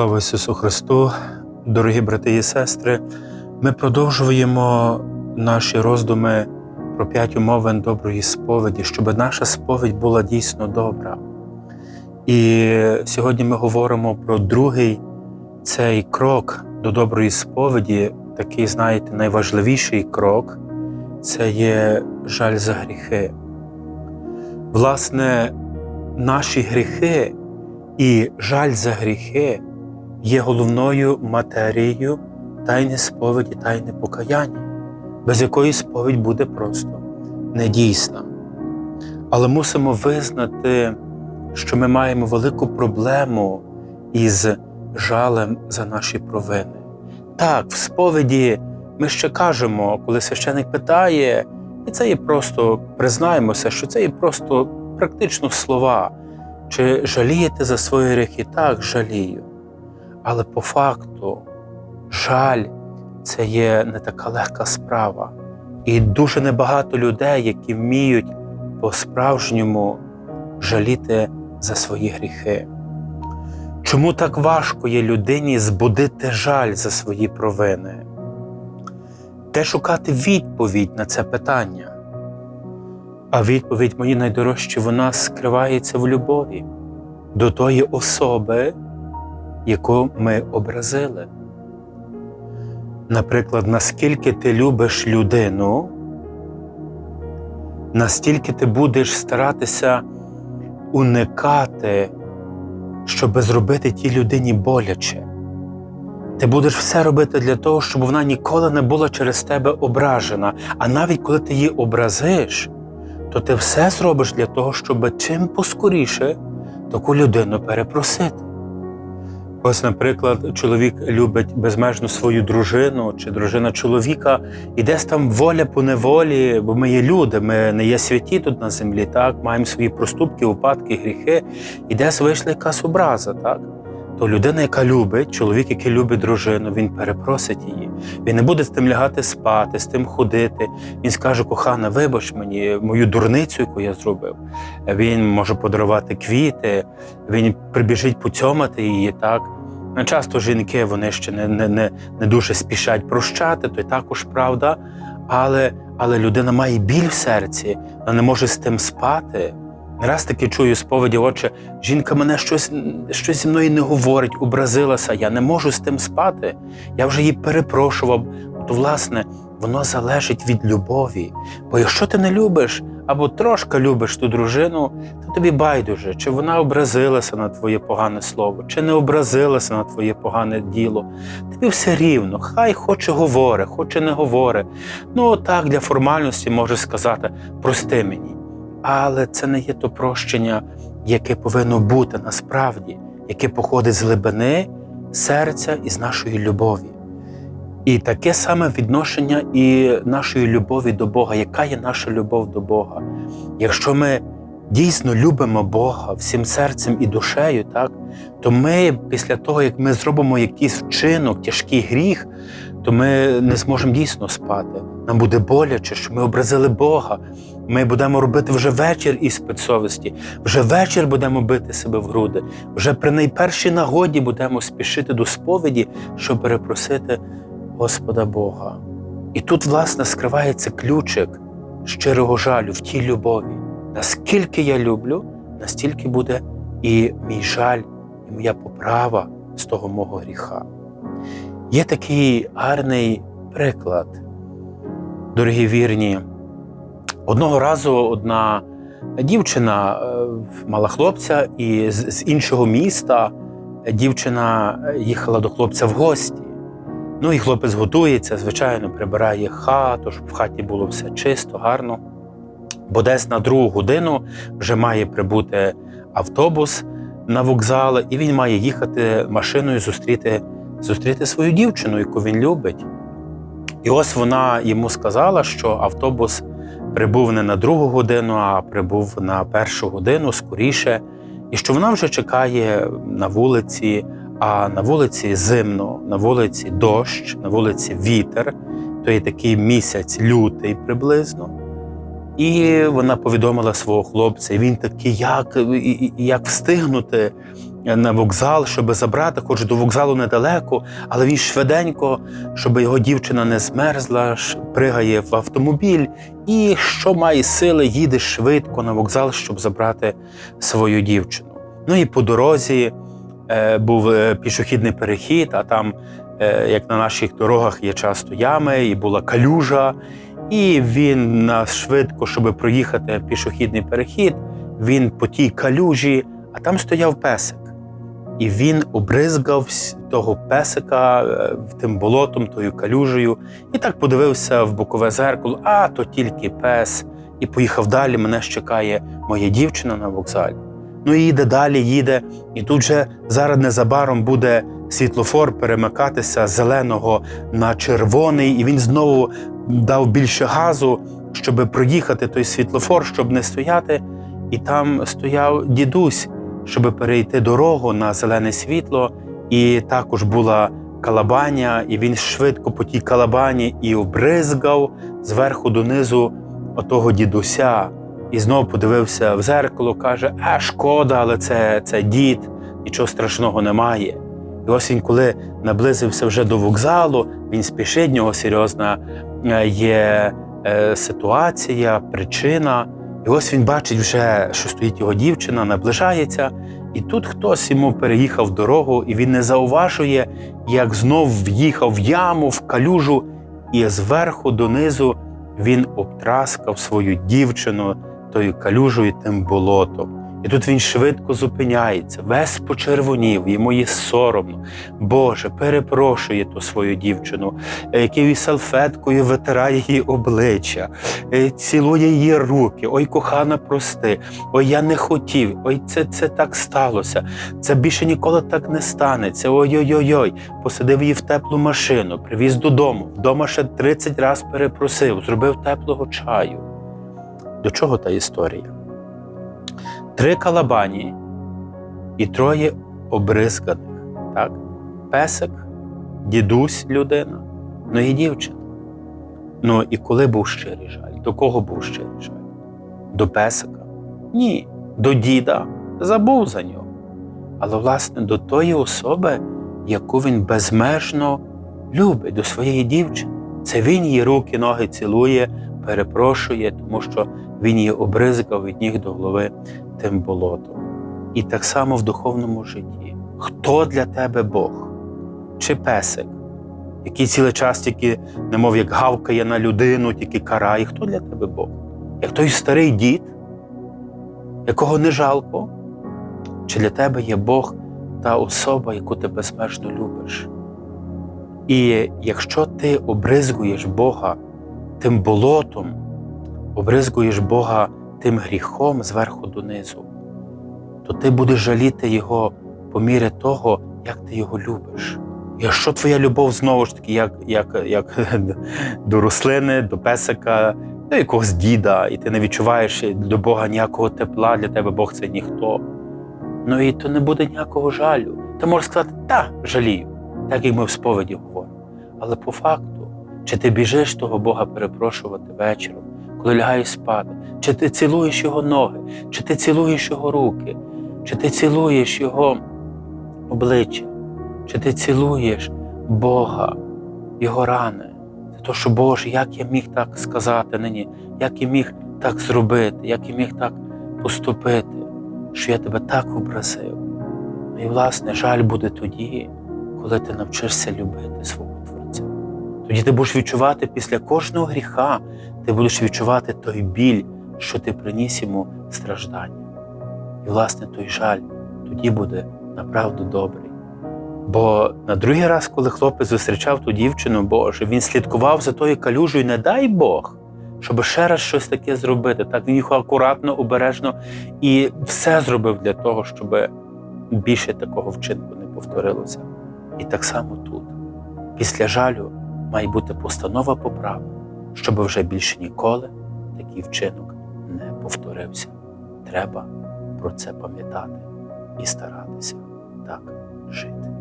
Слава Ісусу Христу, дорогі брати і сестри. Ми продовжуємо наші роздуми про п'ять умовин доброї сповіді, щоб наша сповідь була дійсно добра. І сьогодні ми говоримо про другий цей крок до доброї сповіді, такий, знаєте, найважливіший крок це є жаль за гріхи. Власне, наші гріхи і жаль за гріхи є головною матерією тайни сповіді, тайни покаяння, без якої сповідь буде просто недійсна. Але мусимо визнати, що ми маємо велику проблему із жалем за наші провини. Так, в сповіді ми ще кажемо, коли священик питає, і це є просто признаємося, що це є просто практично слова. Чи жалієте за свої гріхи? Так, жалію. Але по факту жаль це є не така легка справа. І дуже небагато людей, які вміють по-справжньому жаліти за свої гріхи. Чому так важко є людині збудити жаль за свої провини? Де шукати відповідь на це питання? А відповідь мої найдорожчі, вона скривається в любові до тої особи, яку ми образили. Наприклад, наскільки ти любиш людину, настільки ти будеш старатися уникати, щоб зробити тій людині боляче. Ти будеш все робити для того, щоб вона ніколи не була через тебе ображена. А навіть коли ти її образиш, то ти все зробиш для того, щоб чим поскоріше таку людину перепросити. Ось, наприклад, чоловік любить безмежно свою дружину чи дружина чоловіка, і десь там воля по неволі, бо ми є люди, ми не є святі тут на землі, так, маємо свої проступки, упадки, гріхи, і десь вийшла якась образа, так? То людина, яка любить, чоловік, який любить дружину, він перепросить її. Він не буде з тим лягати спати, з тим ходити. Він скаже: кохана, вибач мені мою дурницю, яку я зробив. Він може подарувати квіти, він прибіжить поцьомати її. так. Часто жінки вони ще не не, не, не дуже спішать прощати, то й також правда. Але але людина має біль в серці, вона не може з тим спати. Не раз таки чую сповіді, отче, жінка мене щось щось зі мною не говорить, образилася, я не можу з тим спати. Я вже її перепрошував. То, власне, воно залежить від любові. Бо якщо ти не любиш або трошки любиш ту дружину, то тобі байдуже, чи вона образилася на твоє погане слово, чи не образилася на твоє погане діло. Тобі все рівно, хай хоче говорить, хоче не говорить. Ну так для формальності може сказати прости мені. Але це не є то прощення, яке повинно бути насправді, яке походить з глибини серця і з нашої любові. І таке саме відношення і нашої любові до Бога, яка є наша любов до Бога. Якщо ми дійсно любимо Бога всім серцем і душею, так, то ми після того, як ми зробимо якийсь вчинок, тяжкий гріх, то ми не зможемо дійсно спати. Нам буде боляче, що ми образили Бога. Ми будемо робити вже вечір іспит совісті, вже вечір будемо бити себе в груди, вже при найпершій нагоді будемо спішити до сповіді, щоб перепросити Господа Бога. І тут, власне, скривається ключик щирого жалю в тій любові. Наскільки я люблю, настільки буде і мій жаль, і моя поправа з того мого гріха. Є такий гарний приклад, дорогі вірні. Одного разу одна дівчина е, мала хлопця, і з іншого міста дівчина їхала до хлопця в гості. Ну і хлопець готується, звичайно, прибирає хату, щоб в хаті було все чисто, гарно. Бо десь на другу годину вже має прибути автобус на вокзал, і він має їхати машиною зустріти, зустріти свою дівчину, яку він любить. І ось вона йому сказала, що автобус прибув не на другу годину, а прибув на першу годину скоріше, і що вона вже чекає на вулиці, а на вулиці зимно, на вулиці дощ, на вулиці вітер, то є такий місяць лютий приблизно. І вона повідомила свого хлопця, він такий, як як встигнути на вокзал, щоб забрати, хоч до вокзалу недалеко, але він швиденько, щоб його дівчина не змерзла, пригає в автомобіль і, що має сили, їде швидко на вокзал, щоб забрати свою дівчину. Ну і по дорозі е, був е, пішохідний перехід, а там, е, як на наших дорогах, є часто ями, і була калюжа. І він швидко, щоб проїхати пішохідний перехід, він по тій калюжі, а там стояв песик. І він обризгав того песика е, тим болотом, тою калюжею, і так подивився в бокове зеркало, а то тільки пес. І поїхав далі. Мене ж чекає моя дівчина на вокзалі. Ну і їде далі, їде. І тут же зараз незабаром буде світлофор перемикатися з зеленого на червоний, і він знову дав більше газу, щоб проїхати той світлофор, щоб не стояти. І там стояв дідусь, щоб перейти дорогу на зелене світло, і також була калабаня, і він швидко по тій калабані і обризгав зверху донизу отого дідуся. І знову подивився в зеркало, каже: А шкода, але це, це дід, нічого страшного немає. І ось він, коли наблизився вже до вокзалу, він спішить, нього серйозна е, є е, ситуація, причина. І ось він бачить вже, що стоїть його дівчина, наближається, і тут хтось йому переїхав дорогу, і він не зауважує, як знов в'їхав в яму, в калюжу, і зверху донизу він обтраскав свою дівчину тою калюжою тим болотом. І тут він швидко зупиняється, весь почервонів, йому є соромно. Боже, перепрошує ту свою дівчину, е, якою салфеткою витирає її обличчя, е, цілує її руки. Ой, кохана, прости, ой, я не хотів, ой, це, це так сталося. Це більше ніколи так не станеться. Ой-ой-ой, посадив її в теплу машину, привіз додому. Вдома ще 30 разів перепросив, зробив теплого чаю. До чого та історія? Три калабані і троє обризганих. Так? Песик, дідусь людина, ну і дівчина. Ну і коли був щирий жаль? До кого був щирий жаль? До песика? Ні. До діда забув за нього. Але, власне, до тої особи, яку він безмежно любить, до своєї дівчини. Це він її руки, ноги цілує, перепрошує, тому що він її обризкав від ніг до голови тим болотом. І так само в духовному житті. Хто для тебе Бог? Чи песик, який цілий час тільки, немов як гавкає на людину, тільки карає? Хто для тебе Бог? Як той старий дід, якого не жалко? Чи для тебе є Бог та особа, яку ти безмежно любиш? І якщо ти обризгуєш Бога тим болотом, обризгуєш Бога тим гріхом зверху донизу, то ти будеш жаліти Його по мірі того, як ти його любиш. Якщо твоя любов знову ж таки, як, як, як до рослини, до песика, до якогось діда, і ти не відчуваєш до Бога ніякого тепла, для тебе Бог це ніхто. Ну і то не буде ніякого жалю. Ти можеш сказати, та, жалію, так як ми в сповіді говоримо. Але по факту, чи ти біжиш того Бога перепрошувати вечором, коли лягаєш спати, чи ти цілуєш його ноги, чи ти цілуєш його руки, чи ти цілуєш його обличчя, чи ти цілуєш Бога, Його рани. Це то, що Боже, як я міг так сказати нині, як я міг так зробити, як я міг так поступити, що я тебе так образив. Ну і, власне, жаль буде тоді, коли ти навчишся любити свого. Тоді ти будеш відчувати після кожного гріха, ти будеш відчувати той біль, що ти приніс йому страждання. І, власне, той жаль тоді буде направду добрий. Бо на другий раз, коли хлопець зустрічав ту дівчину, Боже, він слідкував за тою калюжею, не дай Бог, щоб ще раз щось таке зробити. Так він їх акуратно, обережно і все зробив для того, щоб більше такого вчинку не повторилося. І так само тут, після жалю, має бути постанова поправ, щоб вже більше ніколи такий вчинок не повторився. Треба про це пам'ятати і старатися так жити.